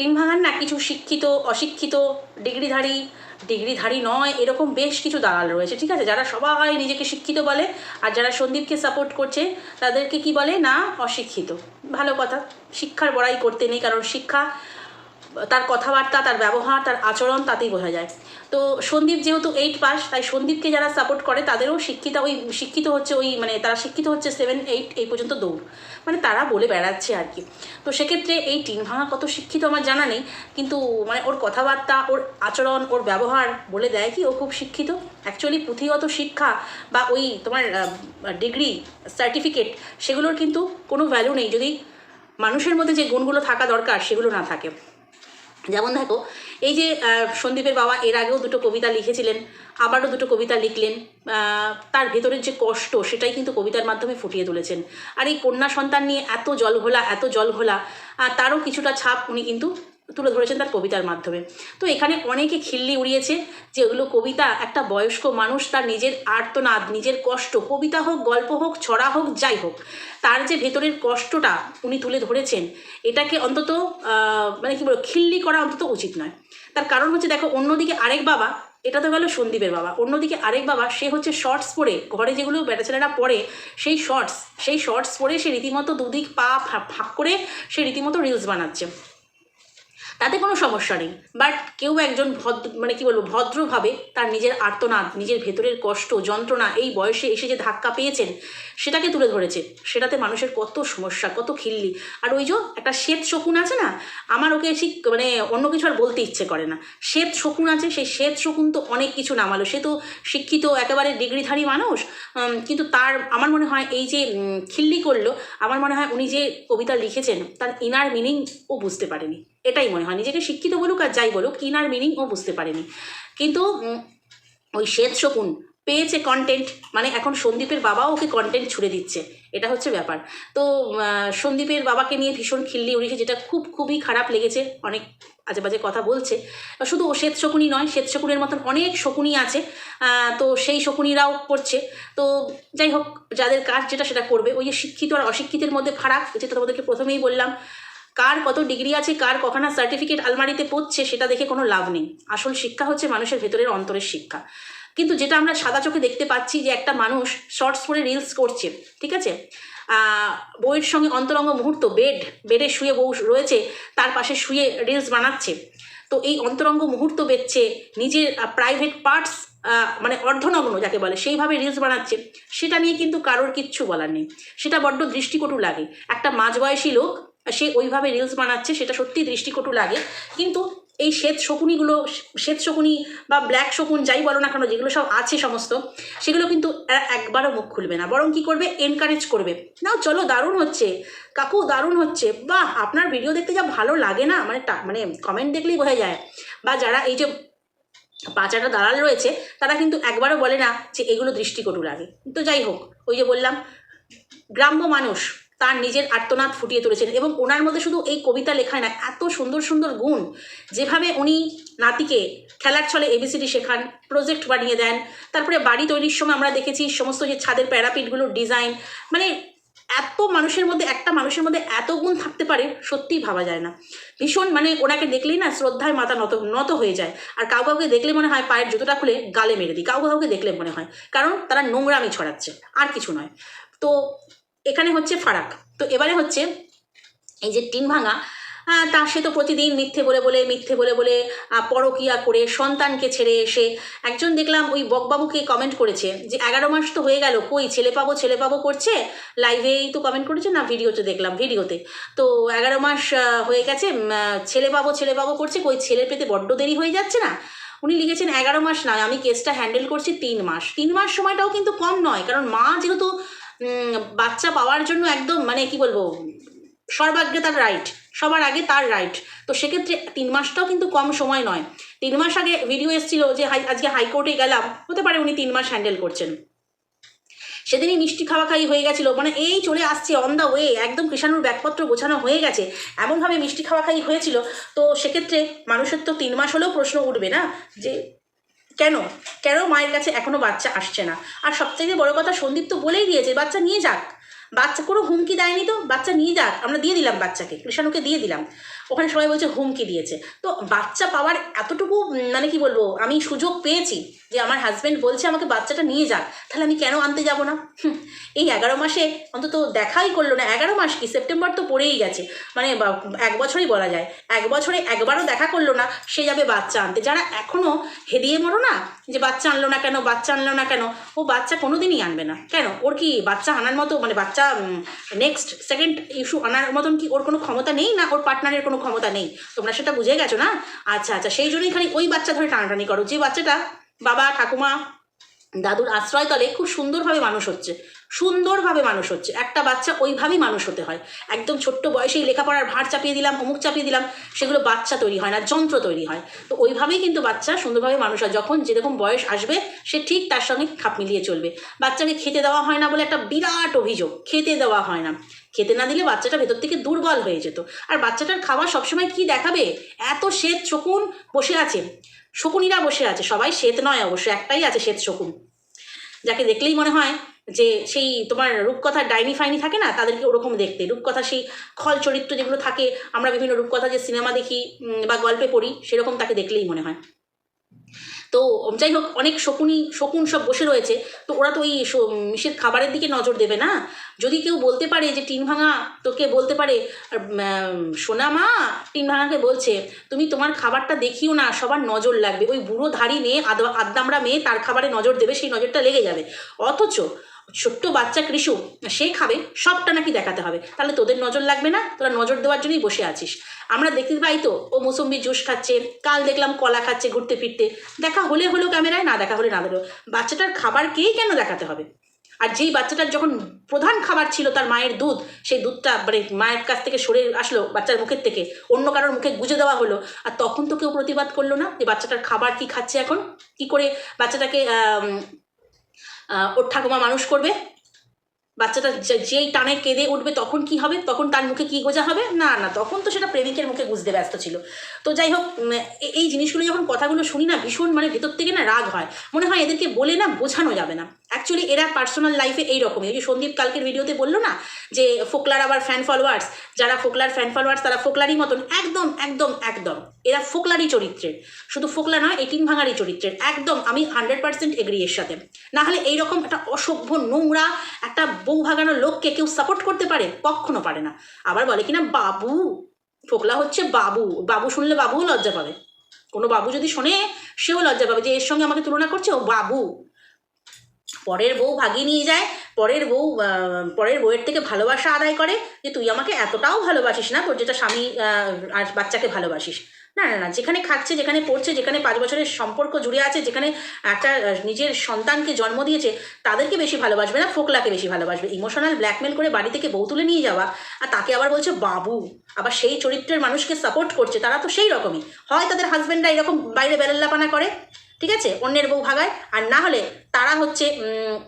Tin ভাঙার না, কিছু শিক্ষিত, অশিক্ষিত, ডিগ্রিধারী ডিগ্রিধারী নয়, এরকম বেশ কিছু দালাল রয়েছে, ঠিক আছে? যারা সবাই নিজেকে শিক্ষিত বলে, আর যারা সন্দীপকে সাপোর্ট করছে, তাদেরকে কি বলে? না, অশিক্ষিত। ভালো কথা। শিক্ষার বড়াই করতে নেই, কারণ শিক্ষা তার কথাবার্তা, তার ব্যবহার, তার আচরণ তাতেই বোঝা যায়। তো সন্দীপ যেহেতু এইট পাস তাই সন্দীপকে যারা সাপোর্ট করে, তাদেরও শিক্ষিত ওই শিক্ষিত হচ্ছে ওই মানে তারা শিক্ষিত হচ্ছে সেভেন এইট এই পর্যন্ত দৌড়। মানে তারা বলে বেড়াচ্ছে আর কি। তো সেক্ষেত্রে এই টিন ভাঙা কত শিক্ষিত আমার জানা নেই, কিন্তু মানে ওর কথাবার্তা, ওর আচরণ, ওর ব্যবহার বলে দেয় কি ও খুব শিক্ষিত। অ্যাকচুয়ালি পুঁথিগত শিক্ষা বা ওই তোমার ডিগ্রি সার্টিফিকেট সেগুলোর কিন্তু কোনো ভ্যালু নেই। যদি মানুষের মধ্যে যে গুণগুলো থাকা দরকার সেগুলো না থাকে। যেমন দেখো, এই যে সন্দীপের বাবা এর আগেও দুটো কবিতা লিখেছিলেন, আবারও দুটো কবিতা লিখলেন তার ভেতরের যে কষ্ট সেটাই কিন্তু কবিতার মাধ্যমে ফুটিয়ে তুলেছেন। আর এই কন্যা সন্তান নিয়ে এত জল ঘোলা এত জলঘোলা আর তারও কিছুটা ছাপ উনি কিন্তু তুলে ধরেছেন তার কবিতার মাধ্যমে। তো এখানে অনেকে খিল্লি উড়িয়েছে যে ওগুলো কবিতা একটা বয়স্ক মানুষ তার নিজের আর্তনাদ, নিজের কষ্ট, কবিতা হোক, গল্প হোক, ছড়া হোক, যাই হোক, তার যে ভেতরের কষ্টটা উনি তুলে ধরেছেন, এটাকে অন্তত মানে কি বলব, খিল্লি করা অন্তত উচিত নয়। তার কারণ হচ্ছে দেখো, অন্যদিকে আরেক বাবা, এটা তো গেল সন্দীপের বাবা, অন্যদিকে আরেক বাবা, সে হচ্ছে শর্টস পরে, ঘরে যেগুলো বেটা ছেলেরা পরে, সেই শর্টস সেই শর্টস পরে সে রীতিমতো দুদিক পা ফাঁক করে সে রীতিমতো রিলস বানাচ্ছে। তাতে কোনো সমস্যা নেই। বাট কেউ একজন ভদ্র মানে কি বলব, ভদ্রভাবে তার নিজের আর্তনাদ নিজের ভেতরের কষ্ট, যন্ত্রণা, এই বয়সে এসে যে ধাক্কা পেয়েছেন, সেটাকে তুলে ধরেছে। সেটাতে মানুষের কত সমস্যা, কত খিল্লি। আর ওই যে একটা শ্বেত শকুন আছে না, আমার ওকে ঠিক মানে অন্য কিছু আর বলতে ইচ্ছে করে না। শ্বেত শকুন আছে, সেই শ্বেত শকুন তো অনেক কিছু নামালো। সে তো শিক্ষিত, একেবারে ডিগ্রিধারী মানুষ কিন্তু তার, আমার মনে হয় এই যে খিল্লি করল, আমার মনে হয় উনি যে কবিতা লিখেছেন, তার ইনার মিনিং ও বুঝতে পারেনি। এটাই মনে হয়, নিজেকে শিক্ষিত বলুক আর যাই বলুক ইনার মিনিং ও বুঝতে পারেনি। কিন্তু ওই শ্বেত শকুন পেয়েছে কন্টেন্ট মানে এখন সন্দীপের বাবাও ওকে কন্টেন্ট ছুড়ে দিচ্ছে। এটা হচ্ছে ব্যাপার। তো সন্দীপের বাবাকে নিয়ে ভীষণ খিল্লি উড়িয়েছে যেটা খুব খুবই খারাপ লেগেছে, অনেক আজে বাজে কথা বলছে। শুধু ও শ্বেত শকুনি নয়, শ্বেত শকুনের মতন অনেক শকুনি আছে তো সেই শকুনিরাও করছে। তো যাই হোক, যাদের কাজ যেটা সেটা করবে। ওই যে শিক্ষিত আর অশিক্ষিতের মধ্যে ফারাক, যেটা তোমাদেরকে প্রথমেই বললাম কার কত ডিগ্রি আছে কার কখানা সার্টিফিকেট আলমারিতে পড়ছে সেটা দেখে কোনো লাভ নেই। আসল শিক্ষা হচ্ছে মানুষের ভেতরের অন্তরের শিক্ষা। কিন্তু যেটা আমরা সাদা চোখে দেখতে পাচ্ছি যে একটা মানুষ শর্টস পরে রিলস করছে ঠিক আছে? আহ, বউয়ের সঙ্গে অন্তরঙ্গ মুহূর্ত বেড বেডে শুয়ে বউ রয়েছে তার পাশে শুয়ে রিলস বানাচ্ছে। তো এই অন্তরঙ্গ মুহূর্ত বেচছে নিজের প্রাইভেট পার্টস মানে অর্ধনগ্ন যাকে বলে সেইভাবে রিলস বানাচ্ছে। সেটা নিয়ে কিন্তু কারোর কিচ্ছু বলার নেই। সেটা বড্ড দৃষ্টিকটু লাগে। একটা মাঝবয়সী লোক সে ওইভাবে রিলস বানাচ্ছে, সেটা সত্যি দৃষ্টিকটু লাগে। কিন্তু এই শ্বেত শকুনিগুলো, শ্বেত শকুনি বা ব্ল্যাক শকুন যাই বলো না কেন, যেগুলো সব আছে সমস্ত, সেগুলো কিন্তু একবারও মুখ খুলবে না। বরং কী করবে? এনকারেজ করবে। নাও চলো দারুণ হচ্ছে। কাকু দারুণ হচ্ছে। বাহ, আপনার ভিডিও দেখতে যা ভালো লাগে না? মানে মানে কমেন্ট দেখলেই বোঝা যায়। বা যারা এই যে পাঁচাটা দালাল রয়েছে, তারা কিন্তু একবারও বলে না যে এগুলো দৃষ্টিকটু লাগে। তো যাই হোক, ওই যে বললাম, গ্রাম্য মানুষ তার নিজের আর্তনাদ ফুটিয়ে তুলেছেন এবং ওনার মধ্যে শুধু এই কবিতা লেখায় না, এত সুন্দর সুন্দর গুণ, যেভাবে উনি নাতিকে খেলার ছলে এবিসিডি শেখান প্রজেক্ট বানিয়ে দেন, তারপরে বাড়ি তৈরির সময় আমরা দেখেছি সমস্ত যে ছাদের প্যারাপিটগুলোর ডিজাইন মানে এত মানুষের মধ্যে, একটা মানুষের মধ্যে এত গুণ থাকতে পারে, সত্যিই ভাবা যায় না। ভীষণ মানে ওনাকে দেখলেই না শ্রদ্ধায় মাথা নত নত হয়ে যায়। আর কাউ কাউকে দেখলে মনে হয় পায়ের জুতোটা খুলে গালে মেরে দিই, কাউ কাউকে দেখলে মনে হয়, কারণ তারা নোংরামি ছড়াচ্ছে, আর কিছু নয়। তো এখানে হচ্ছে ফারাক। তো এবারে হচ্ছে এই যে টিন ভাঙা তা সে তো প্রতিদিন মিথ্যে বলে বলে, মিথ্যে বলে বলে পরকিয়া করে, সন্তানকে ছেড়ে এসে একজন দেখলাম ওই বকবাবুকে কমেন্ট করেছে যে, এগারো মাস তো হয়ে গেল, কই ছেলে পাবো ছেলে পাবো করছে? লাইভেই তো কমেন্ট করেছে না ভিডিওতে দেখলাম, ভিডিওতে। তো এগারো মাস হয়ে গেছে ছেলে পাবো ছেলে পাবো করছে, কই ছেলে পেতে বড্ড দেরি হয়ে যাচ্ছে না? উনি লিখেছেন, এগারো মাস নয়, আমি কেসটা হ্যান্ডেল করছি তিন মাস। তিন মাস সময়টাও কিন্তু কম নয়, কারণ মা যেহেতু বাচ্চা পাওয়ার জন্য একদম মানে কি বলব, সর্বাগ্রে তার রাইট সবার আগে তার রাইট তো সেক্ষেত্রে তিন মাসটাও কিন্তু কম সময় নয়। তিন মাস আগে ভিডিও এসেছিল যে হাই, আজকে হাইকোর্টে গেলাম, হতে পারে উনি তিন মাস হ্যান্ডেল করছেন। সেদিনই মিষ্টি খাওয়া খাই হয়ে গেছিল মানে এই চলে আসছে অন দ্য ওয়ে একদম কৃষাণুর ব্যাগপত্র গোছানো হয়ে গেছে। এমনভাবে মিষ্টি খাওয়া খাই হয়েছিল, তো সেক্ষেত্রে মানুষের তো তিন মাস হলেও প্রশ্ন উঠবে না, যে কেন? কেন মায়ের কাছে এখনও বাচ্চা আসছে না? আর সবথেকে বড় কথা, সন্দীপ তো বলেই দিয়েছে, বাচ্চা নিয়ে যাক। বাচ্চা কোনো হুমকি দেয়নি তো? বাচ্চা নিয়ে যাক। আমরা দিয়ে দিলাম বাচ্চাকে। কৃষাণুকে দিয়ে দিলাম। ওখানে সবাই বলছে হুমকি দিয়েছে। তো বাচ্চা পাওয়ার এতটুকু মানে কি বলব, আমি সুযোগ পেয়েছি যে আমার হাজব্যান্ড বলছে আমাকে বাচ্চাটা নিয়ে যাক, তাহলে আমি কেন আনতে যাব না? এই এগারো মাসে অন্তত দেখাই করল না, এগারো মাস কি? সেপ্টেম্বর তো পড়েই গেছে। মানে এক বছরই বলা যায়। এক বছরে একবারও দেখা করল না, সে যাবে বাচ্চা আনতে। যারা এখনও হেদিয়ে মরো না, যে বাচ্চা আনলো না কেন, বাচ্চা আনলো না কেন, ও বাচ্চা কোনো দিনই আনবে না। কেন? ওর কি বাচ্চা আনার মতো মানে বাচ্চা নেক্সট সেকেন্ড ইস্যু আনার মতন কি ওর কোনো ক্ষমতা নেই না ওর পার্টনারের কোনো ক্ষমতা নেই। তোমরা সেটা বুঝে গেছো না? আচ্ছা আচ্ছা সেই জন্যই খালি ওই বাচ্চা ধরে টানাটানি করো। যে বাচ্চাটা বাবা, ঠাকুমা, দাদুর আশ্রয় আশ্রয়তলে খুব সুন্দরভাবে মানুষ হচ্ছে। সুন্দরভাবে মানুষ হচ্ছে। একটা বাচ্চা ওইভাবেই মানুষ হতে হয়। একদম ছোট্ট বয়সেই লেখাপড়ার ভার চাপিয়ে দিলাম, অমুক চাপিয়ে দিলাম, সেগুলো বাচ্চা তৈরি হয় না, যন্ত্র তৈরি হয়। তো ওইভাবেই কিন্তু বাচ্চা সুন্দরভাবে মানুষ হয়। যখন যেরকম বয়স আসবে, সে ঠিক তার সঙ্গে খাপ মিলিয়ে চলবে। বাচ্চাকে খেতে দেওয়া হয় না বলে একটা বিরাট অভিযোগ। খেতে দেওয়া হয় না। খেতে না দিলে বাচ্চাটা ভেতর থেকে দুর্বল হয়ে যেত। আর বাচ্চাটার খাওয়া সবসময় কি দেখাবে? এত শ্বেত শকুন বসে আছে। শকুনিরা বসে আছে। সবাই শ্বেত নয় অবশ্য, একটাই আছে শ্বেত শকুন। যাকে দেখলেই মনে হয় যে সেই তোমার রূপকথার ডাইনি ফাইনি থাকে না, তাদেরকে ওরকম দেখতে। রূপকথা সেই খল চরিত্র যেগুলো থাকে, আমরা বিভিন্ন রূপকথা যে সিনেমা দেখি বা গল্পে পড়ি, সেরকম তাকে দেখলেই মনে হয়। তো যাই হোক অনেক শকুনি শকুন সব বসে রয়েছে। তো ওরা তো ওই মিশের খাবারের দিকে নজর দেবে না? যদি কেউ বলতে পারে যে টিন ভাঙা তোকে বলতে পারে আর, সোনা মা টিন ভাঙাকে বলছে তুমি তোমার খাবারটা দেখিও না সবার নজর লাগবে। ওই বুড়ো ধাড়ি মেয়ে আদ আদ্দামরা মেয়ে তার খাবারে নজর দেবে সেই নজরটা লেগে যাবে। অথচ ছোট্ট বাচ্চা কৃষু সে খাবে, সবটা নাকি দেখাতে হবে। তাহলে তোদের নজর লাগবে না? তোরা নজর দেওয়ার জন্যই বসে আছিস। আমরা দেখতে পাই তো, ও মৌসুম্বি জুস খাচ্ছে, কাল দেখলাম কলা খাচ্ছে ঘুরতে ফিরতে। দেখা হলে হলো ক্যামেরায়, না দেখা হলে না হলো। বাচ্চাটার খাবার খাবারকেই কেন দেখাতে হবে? আর যেই বাচ্চাটার যখন প্রধান খাবার ছিল তার মায়ের দুধ, সেই দুধটা মানে মায়ের কাছ থেকে সরে আসলো বাচ্চার মুখের থেকে। অন্য কারোর মুখে গুজে দেওয়া হলো। আর তখন তো কেউ প্রতিবাদ করল না যে বাচ্চাটার খাবার কি খাচ্ছে এখন? কি করে বাচ্চাটাকে ওর ঠাকুমা মানুষ করবে। বাচ্চাটা যেই টানে কেঁদে উঠবে তখন কি হবে? তখন তার মুখে কি গোজা হবে? না না, তখন তো সেটা প্রেমিকের মুখে গুজতে ব্যস্ত ছিল। তো যাই হোক এই জিনিসগুলো যখন কথাগুলো শুনি না, ভীষণ মানে ভেতর থেকে না রাগ হয়। মনে হয় এদেরকে বলে না বোঝানো যাবে না। অ্যাকচুয়ালি এরা পার্সোনাল লাইফে এইরকমই। ওই যে সন্দীপ কালকের ভিডিওতে বলল না যে, ফোকলার আবার ফ্যান ফলোয়ার্স যারা ফোকলার ফ্যান ফলোয়ার্স তারা ফোকলারই মতন। একদম একদম একদম। এরা ফোকলারই চরিত্রের। শুধু ফোকলা নয় এটিন ভাঙারই চরিত্রের। একদম, আমি হান্ড্রেড পার্সেন্ট এগ্রি এর সাথে। নাহলে এইরকম একটা অসভ্য নোংরা, একটা বউ ভাগানো লোককে কেউ সাপোর্ট করতে পারে? কখনো পারে না। আবার বলে কিনা, বাবু, ফোকলা হচ্ছে বাবু। বাবু শুনলে বাবুও লজ্জা পাবে। কোনো বাবু যদি শোনে, সেও লজ্জা পাবে যে, এর সঙ্গে আমাকে তুলনা করছে, ও বাবু। পরের বউ ভাগিয়ে নিয়ে যায়, পরের বউ পরের বউয়ের থেকে ভালোবাসা আদায় করে যে তুই আমাকে এতটাও ভালোবাসিস না, তোর যেটা স্বামী আর বাচ্চাকে ভালোবাসিস। না না না, যেখানে খাচ্ছে, যেখানে পড়ছে, যেখানে পাঁচ বছরের সম্পর্ক জুড়ে আছে, যেখানে একটা নিজের সন্তানকে জন্ম দিয়েছে, তাদেরকে বেশি ভালোবাসবে না, ফোকলাকে বেশি ভালোবাসবে। ইমোশনাল ব্ল্যাকমেল করে বাড়ি থেকে বউ তুলে নিয়ে যাওয়া, আর তাকে আবার বলছে বাবু। আবার সেই চরিত্রের মানুষকে সাপোর্ট করছে, তারা তো সেই রকমই। হয় তাদের হাজব্যান্ডরা এরকম বাইরে বেলাল্লাপানা করে ঠিক আছে? অন্যের বউ ভাগায় আর না হলে তারা হচ্ছে উম,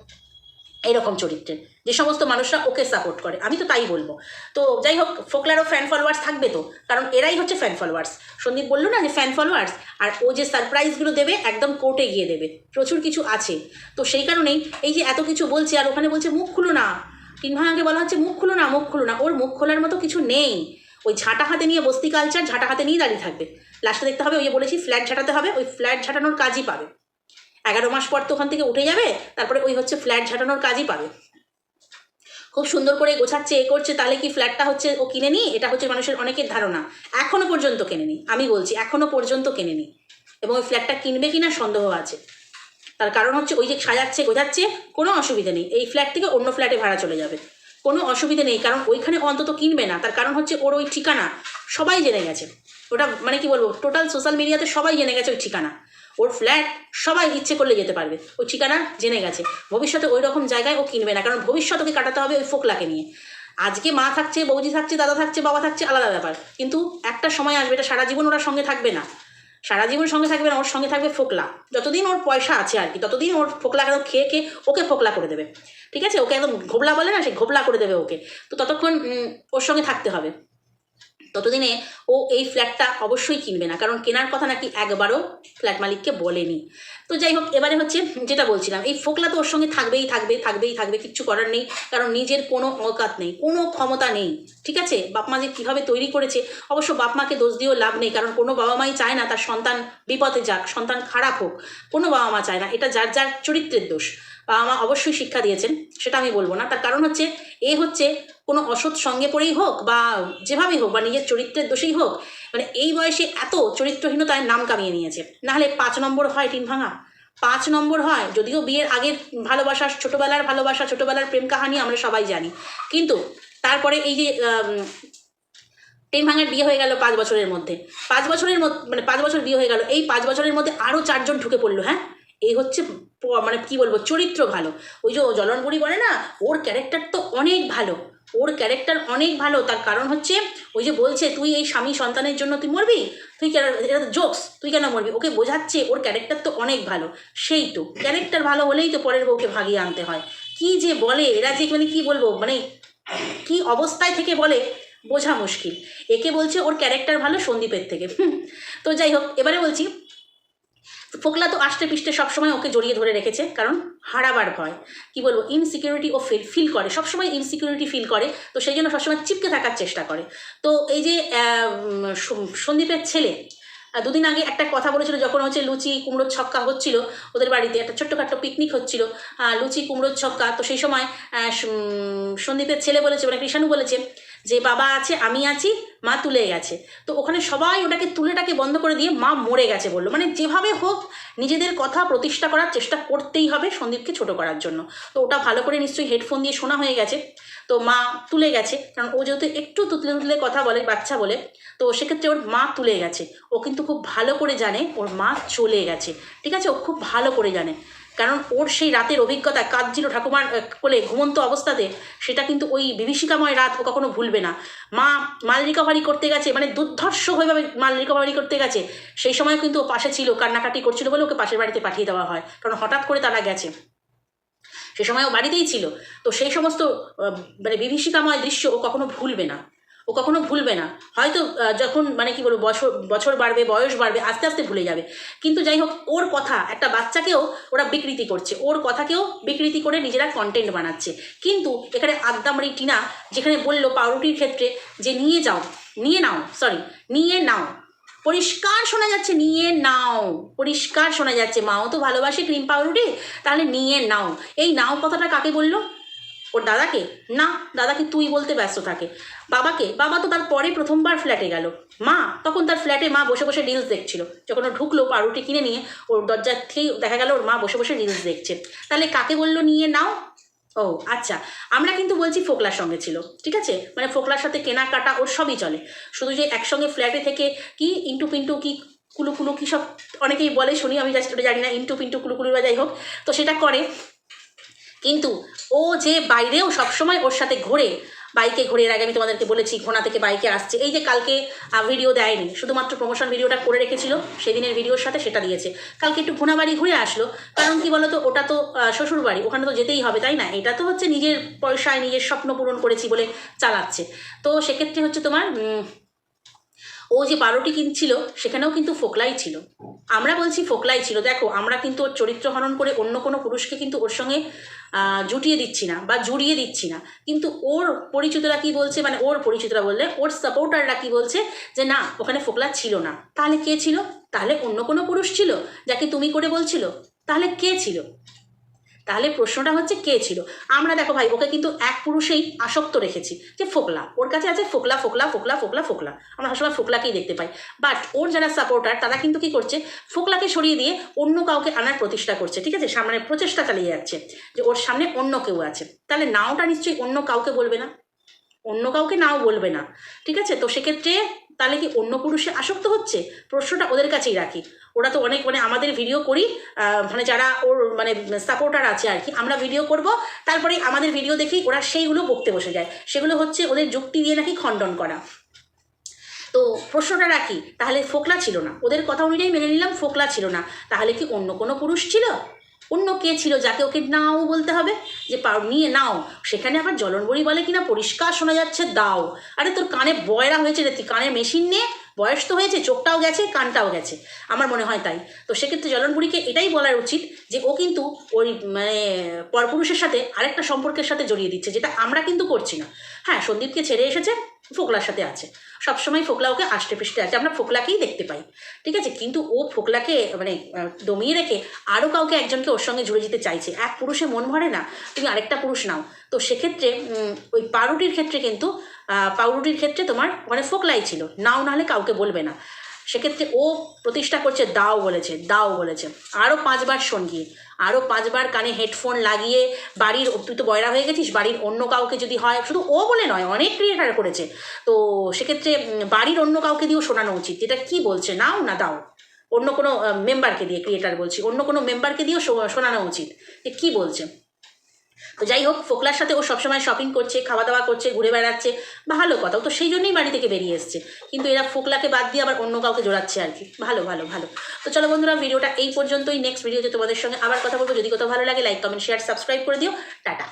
এইরকম চরিত্রের। যে সমস্ত মানুষরা ওকে সাপোর্ট করে। আমি তো তাই বলব। তো যাই হোক ফোকলারও ফ্যান ফলোয়ার্স থাকবে তো। কারণ এরাই হচ্ছে ফ্যান ফলোয়ার্স সন্দীপ বলল না যে ফ্যান ফলোয়ার্স আর ও যে সারপ্রাইজগুলো দেবে একদম কোর্টে গিয়ে দেবে। প্রচুর কিছু আছে। তো সেই কারণেই এই যে এত কিছু বলছে আর ওখানে বলছে মুখ খুলো না। তিন ভাঙাকে বলা হচ্ছে মুখ খুলো না মুখ খুলো না। ওর মুখ খোলার মতো কিছু নেই। ওই ঝাঁটা হাতে নিয়ে বস্তি কালচার ঝাঁটা হাতে নিয়েই দাঁড়িয়ে থাকবে। লাস্টে দেখতে হবে, ওই যে বলেছি ফ্ল্যাট ঝাঁটাতে হবে, ওই ফ্ল্যাট ঝাঁটানোর কাজই পাবে। এগারো মাস পর তো ওখান থেকে উঠে যাবে, তারপরে ওই হচ্ছে ফ্ল্যাট ঝাঁটানোর কাজই পাবে। খুব সুন্দর করে গোছাচ্ছে, এ করছে, তাহলে কি ফ্ল্যাটটা হচ্ছে ও কিনে নি? এটা হচ্ছে মানুষের অনেকের ধারণা। এখনও পর্যন্ত কেনেনি, আমি বলছি, এখনও পর্যন্ত কেনেনি। এবং ওই ফ্ল্যাটটা কিনবে কিনা সন্দেহ আছে। তার কারণ হচ্ছে ওই যে সাজাচ্ছে, গোছাচ্ছে, কোনো অসুবিধা নেই। এই ফ্ল্যাট থেকে অন্য ফ্ল্যাটে ভাড়া চলে যাবে। কোনো অসুবিধা নেই, কারণ ওইখানে অন্তত কিনবে না। তার কারণ হচ্ছে ওর ওই ঠিকানা সবাই জেনে গেছে। ওটা মানে কি বলব টোটাল সোশ্যাল মিডিয়াতে সবাই জেনে গেছে ওই ঠিকানা। ওর ফ্ল্যাট সবাই ইচ্ছে করলে যেতে পারবে, ওই ঠিকানা জেনে গেছে। ভবিষ্যতে ওই রকম জায়গায় ও কিনবে না, কারণ ভবিষ্যৎ ওকে কাটাতে হবে ওই ফোকলাকে নিয়ে। আজকে মা থাকছে বৌজি থাকছে, দাদা থাকছে, বাবা থাকছে, আলাদা ব্যাপার। কিন্তু একটা সময় আসবে, এটা সারা জীবন ওরা সঙ্গে থাকবে না। সারা জীবন সঙ্গে থাকবে না, ওর সঙ্গে থাকবে ফোকলা। যতদিন ওর পয়সা আছে আর কি, ততদিন ওর ফোকলা একদম খেয়ে খেয়ে ওকে ফোকলা করে দেবে। ঠিক আছে? ওকে একদম ঘোবলা বলে না সে ঘোবলা করে দেবে ওকে। তো ততক্ষণ ওর সঙ্গে থাকতে হবে। ততদিনে ও এই ফ্ল্যাটটা অবশ্যই কিনবে না। কারণ কেনার কথা নাকি একবারও ফ্ল্যাট মালিককে বলেনি। তো যাই হোক, এবারে হচ্ছে যেটা বলছিলাম, এই ফোকলা তো ওর সঙ্গে থাকবেই, থাকবে থাকবেই, থাকবে, কিচ্ছু করার নেই। কারণ নিজের কোনো অকাত নেই, কোনো ক্ষমতা নেই, ঠিক আছে? বাপ মা যে কীভাবে তৈরি করেছে, অবশ্য বাপ মাকে দোষ দিয়েও লাভ নেই, কারণ কোনো বাবা মাই চায় না তার সন্তান বিপদে যাক, সন্তান খারাপ হোক। কোনো বাবা মা চায় না, এটা যার যার চরিত্রের দোষ। বাবা মা অবশ্যই শিক্ষা দিয়েছেন, সেটা আমি বলব না। তার কারণ হচ্ছে, এ হচ্ছে কোনো অসৎ সঙ্গে পড়েই হোক বা যেভাবেই হোক বা নিজের চরিত্রের দোষেই হোক মানে এই বয়সে এত চরিত্রহীনতায় নাম কামিয়ে নিয়েছে। নাহলে পাঁচ নম্বর হয় টিন ভাঙা। পাঁচ নম্বর হয়, যদিও বিয়ের আগের ভালোবাসা ছোটোবেলার ভালোবাসা, ছোটোবেলার প্রেম কাহানি আমরা সবাই জানি। কিন্তু তারপরে এই যে টিন ভাঙার বিয়ে হয়ে গেল পাঁচ বছরের মধ্যে। পাঁচ বছরের মানে পাঁচ বছর বিয়ে হয়ে গেল। এই পাঁচ বছরের মধ্যে আরও চারজন ঢুকে পড়ল হ্যাঁ? এই হচ্ছে মানে কি বলব, চরিত্র ভালো। ওই যে জলনপুরি বলে না, ওর ক্যারেক্টার তো অনেক ভালো। ওর ক্যারেক্টার অনেক ভালো, তার কারণ হচ্ছে ওই যে বলছে, তুই এই স্বামী সন্তানের জন্য তুই মরবি? তুই কেন, এটা জোকস তুই কেন মরবি? ওকে বোঝাচ্ছে ওর ক্যারেক্টার তো অনেক ভালো, সেই তো। ক্যারেক্টার ভালো হলেই তো পরের বউকে ভাগিয়ে আনতে হয়। কি যে বলে, এরা যে মানে কি বলব মানে কি অবস্থায় থেকে বলে, বোঝা মুশকিল। একে বলছে ওর ক্যারেক্টার ভালো সন্দীপের থেকে। তো যাই হোক, এবারে বলছি ফোকলা তো আষ্টে পিষ্টে সবসময় ওকে জড়িয়ে ধরে রেখেছে, কারণ হারাবার ভয়। কি বলব? ইনসিকিউরিটি ও ফিল ফিল করে। সবসময় ইনসিকিউরিটি ফিল করে, তো সেই জন্য সবসময় চিপকে থাকার চেষ্টা করে। তো এই যে সন্দীপের ছেলে দুদিন আগে একটা কথা বলেছিল যখন হচ্ছে লুচি কুমড়োর ছক্কা হচ্ছিল ওদের বাড়িতে, একটা ছোট্টখাট্ট পিকনিক হচ্ছিল লুচি কুমড়োর ছক্কা, তো সেই সময় সন্দীপের ছেলে বলেছে মানে কৃষাণু বলেছে যে বাবা আছে, আমি আছি, মা তুলে গেছে। তো ওখানে সবাই ওটাকে তুলেটাকে বন্ধ করে দিয়ে মা মরে গেছে বলল। মানে যেভাবে হোক, নিজেদের কথা প্রতিষ্ঠা করার চেষ্টা করতেই হবে সন্দীপকে ছোট করার জন্য। তো ওটা ভালো করে নিশ্চয়ই হেডফোন দিয়ে শোনা হয়ে গেছে। তো মা তুলে গেছে, কারণ ও যেহেতু একটু তুতলে তুতলে কথা বলে, বাচ্চা বলে, তো সেক্ষেত্রে ওর মা তুলে গেছে। ও কিন্তু খুব ভালো করে জানে, ওর মা চলে গেছে। ঠিক আছে? ও খুব ভালো করে জানে। কারণ ওর সেই রাতের অভিজ্ঞতা, কাঁদছিল ঠাকুমার কোলে ঘুমন্ত অবস্থাতে, সেটা কিন্তু ওই বিভীষিকাময় রাত ও কখনো ভুলবে না। মা মাল রিকভারি করতে গেছে মানে দুর্ধর্ষ হয়েভাবে মাল রিকভারি করতে গেছে, সেই সময় কিন্তু ও পাশে ছিল, কান্নাকাটি করছিল বলে ওকে পাশের বাড়িতে পাঠিয়ে দেওয়া হয়, কারণ হঠাৎ করে তারা গেছে। সে সময় ও বাড়িতেই ছিল। তো সেই সমস্ত মানে বিভীষিকাময় দৃশ্য ও কখনো ভুলবে না। ও কখনো ভুলবে না। হয়তো যখন মানে কি বলব, বছর বছর বাড়বে, বয়স বাড়বে, আস্তে আস্তে ভুলে যাবে। কিন্তু যাই হোক, ওর কথা, একটা বাচ্চাকেও ওরা বিকৃতি করছে। ওর কথাকেও বিকৃতি করে নিজেরা কন্টেন্ট বানাচ্ছে। কিন্তু এখানে আদ্দামরি টিনা যেখানে বলল পাউরুটির ক্ষেত্রে যে, নিয়ে যাও, নিয়ে নাও সরি নিয়ে নাও। পরিষ্কার শোনা যাচ্ছে, নিয়ে নাও। পরিষ্কার শোনা যাচ্ছে, মাও তো ভালোবাসে ক্রিম পাউরুটি, তাহলে নিয়ে নাও। এই নাও কথাটা কাকে বলল? ওর দাদাকে? না, দাদাকে তুই বলতে ব্যস্ত থাকে। বাবাকে? বাবা তো তার পরে প্রথমবার ফ্ল্যাটে গেল। মা? তখন তার ফ্ল্যাটে মা বসে বসে রিলস দেখছিল। যখন ও ঢুকলো পাউরুটি কিনে নিয়ে, ওর দরজার থেকেই দেখা গেল ওর মা বসে বসে রিলস দেখছে। তাহলে কাকে বলল নিয়ে নাও? ও আচ্ছা। আমরা কিন্তু বলছি ফোকলার সঙ্গে ছিল, ঠিক আছে? মানে ফোকলার সাথে কেনাকাটা ওর সবই চলে। শুধু যে একসঙ্গে ফ্ল্যাটে থেকে কি ইন্টু পিন্টু কি কুলুকুলু কুলু কী সব অনেকেই বলে, শুনি, আমি জাস্ট জানি না, ইন্টু পিন্টু কুলু কুলু বা যাই হোক। তো সেটা করে। কিন্তু ও যে বাইরেও সবসময় ওর সাথে ঘোরে, বাইকে ঘুরে এর আগে আমি তোমাদেরকে বলেছি ঘোনা থেকে বাইকে আসছে। এই যে কালকে ভিডিও দেয়নি, শুধুমাত্র প্রমোশন ভিডিওটা করে রেখেছিল, সেদিনের ভিডিওর সাথে সেটা দিয়েছে। কালকে একটু ঘোনা বাড়ি ঘুরে আসলো, কারণ কি বলতো, ওটা তো শ্বশুর বাড়ি ওখানে তো যেতেই হবে, তাই না? এটা তো হচ্ছে নিজের পয়সায়, নিজের স্বপ্ন পূরণ করেছি বলে চালাচ্ছে। তো সেক্ষেত্রে হচ্ছে তোমার ও যে বারোটি কিনছিল, সেখানেও কিন্তু ফোকলাই ছিল। আমরা বলছি ফোকলাই ছিল। দেখো, আমরা কিন্তু ওর চরিত্র হরণ করে অন্য কোনো পুরুষকে কিন্তু ওর সঙ্গে জুটিয়ে দিচ্ছি না বা জুড়িয়ে দিচ্ছি না। কিন্তু ওর পরিচিতরা কি বলছে মানে ওর পরিচিতরা বললে, ওর সাপোর্টাররা কি বলছে যে, না, ওখানে ফোকলা ছিল না। তাহলে কে ছিল? তাহলে অন্য কোনো পুরুষ ছিল, যাকে তুমি করে বলছিল। তাহলে কে ছিল? তাহলে প্রশ্নটা হচ্ছে কে ছিল? আমরা দেখো ভাই, ওকে কিন্তু এক পুরুষেই আসক্ত রেখেছি, যে ফোকলা। ওর কাছে আছে ফোকলা ফোকলা ফোকলা ফোকলা ফোকলা। আমরা সবসময় ফোকলাকেই দেখতে পাই। বাট ওর যারা সাপোর্টার তারা কিন্তু কি করছে? ফোকলাকে সরিয়ে দিয়ে অন্য কাউকে আনার প্রতিষ্ঠা করছে, ঠিক আছে? সামনে প্রচেষ্টা চালিয়ে যাচ্ছে, যে ওর সামনে অন্য কেউ আছে। তাহলে নাওটা নিশ্চয়ই অন্য কাউকে বলবে না? অন্য কাউকে নাও বলবে না, ঠিক আছে? তো সেক্ষেত্রে তাহলে কি অন্য পুরুষে আসক্ত হচ্ছে? প্রশ্নটা ওদের কাছেই রাখি। ওরা তো অনেক মানে আমাদের ভিডিও করি মানে যারা ওর মানে সাপোর্টার আছে আর কি, আমরা ভিডিও করব, তারপরে আমাদের ভিডিও দেখেই ওরা সেইগুলো বকতে বসে যায়। সেগুলো হচ্ছে ওদের যুক্তি দিয়ে নাকি খণ্ডন করা। তো প্রশ্নটা রাখি, তাহলে ফোকলা ছিল না। ওদের কথা অনুযায়ী মেনে নিলাম, ফোকলা ছিল না। তাহলে কি অন্য কোনো পুরুষ ছিল? অন্য কে ছিল যাকে ওকে নাও বলতে হবে? যে পাও, নিয়ে নাও। সেখানে আবার জলনবড়ি বলে কিনা, পরিষ্কার শোনা যাচ্ছে, দাও। আরে তোর কানে বয়রা হয়েছে রে, তুই কানে মেশিন নে। বয়স তো হয়েছে, চোখটাও গেছে, কানটাও গেছে। আমার মনে হয় তাই। তো সেক্ষেত্রে জলনবুড়িকে এটাই বলার উচিত যে ও কিন্তু ওই মানে পরপুরুষের সাথে আরেকটা সম্পর্কের সাথে জড়িয়ে দিচ্ছে, যেটা আমরা কিন্তু করছি না। হ্যাঁ সন্দীপকে ছেড়ে এসেছে ফোকলার সাথে আছে। সবসময় ফোকলা ওকে আষ্টে পৃষ্ঠে আছে আমরা ফোকলাকেই দেখতে পাই। ঠিক আছে? কিন্তু ও ফোকলাকে মানে দমিয়ে রেখে আরও কাউকে একজনকে ওর সঙ্গে জুড়ে যেতে চাইছে। এক পুরুষে মন ভরে না, তুমি আরেকটা পুরুষ নাও। তো সেক্ষেত্রে ওই পাউরুটির ক্ষেত্রে কিন্তু পাউরুটির ক্ষেত্রে তোমার মানে ফোকলাই ছিল। নাও নাহলে কাউকে বলবে না। সেক্ষেত্রে ও প্রতিষ্ঠা করছে দাও বলেছে দাও বলেছে। আরও পাঁচবার শোন গিয়ে আরও পাঁচবার কানে হেডফোন লাগিয়ে বাড়ির, তুই তো বয়রা হয়ে গেছিস, বাড়ির অন্য কাউকে যদি হয়, শুধু ও বলে নয়, অনেক ক্রিয়েটার করেছে। তো সেক্ষেত্রে বাড়ির অন্য কাউকে দিয়েও শোনানো উচিত। এটা কি বলছে? নাও না, দাও। অন্য কোনো মেম্বারকে দিয়ে ক্রিয়েটার বলছি, অন্য কোনো মেম্বারকে দিয়েও শোনানো উচিত। যে কী বলছে? তো যাই হোক, ফোকলার সাথে ও সবসময় শপিং করছে খাওয়া দাওয়া করছে, ঘুরে বেড়াচ্ছে, ভালো কথা। তো সেই জন্যই বাড়ি থেকে বেরিয়ে এসছে। কিন্তু এরা ফোকলাকে বাদ দিয়ে আবার অন্য কাউকে জোড়াচ্ছে আর কি। ভালো ভালো ভালো। তো চলো বন্ধুরা, ভিডিওটা এই পর্যন্তই। নেক্সট ভিডিওতে তোমাদের সঙ্গে আবার কথা বলব। যদি কোথাও ভালো লাগে লাইক কমেন্ট শেয়ার সাবস্ক্রাইব করে দিও। টাটা।